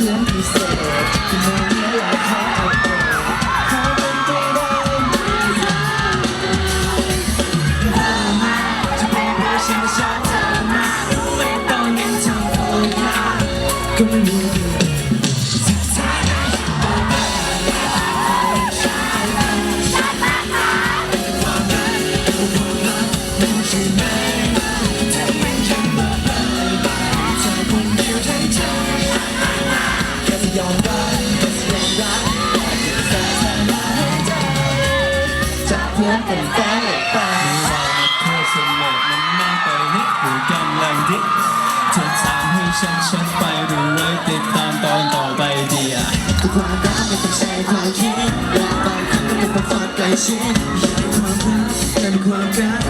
เพื่อนพิเศษที่มื่หลาเขาเอาไปเขาเป็นตัรไม่ใช่เธอมาจะเป็นเพราฉันชอบมากแต่ตอนนี้ทำตัวา เพื่อนเป็นแฟนไลยไปเราเธอสมองมันนั่งไปนิดหรือกำลังดิธอตามให้ฉันฉันไปหรือไว้ติดตามตอนต่อไปดีอะทุกความรักไม่ต้องใช้ความคิดและบางครั้งก็เป็นความฝันไกลชิดอยากความรักแต่ความรัก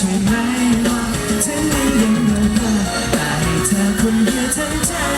ใช่ไหมว่าฉันไม่ยังมาแต่ให้เธอคนเดียวทั้งใจ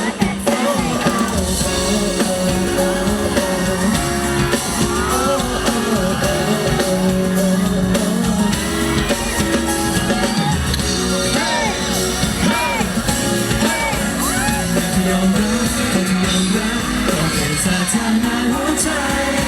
ยอมรับต้องยอมรับต้องเป็นสถานะหัวใจ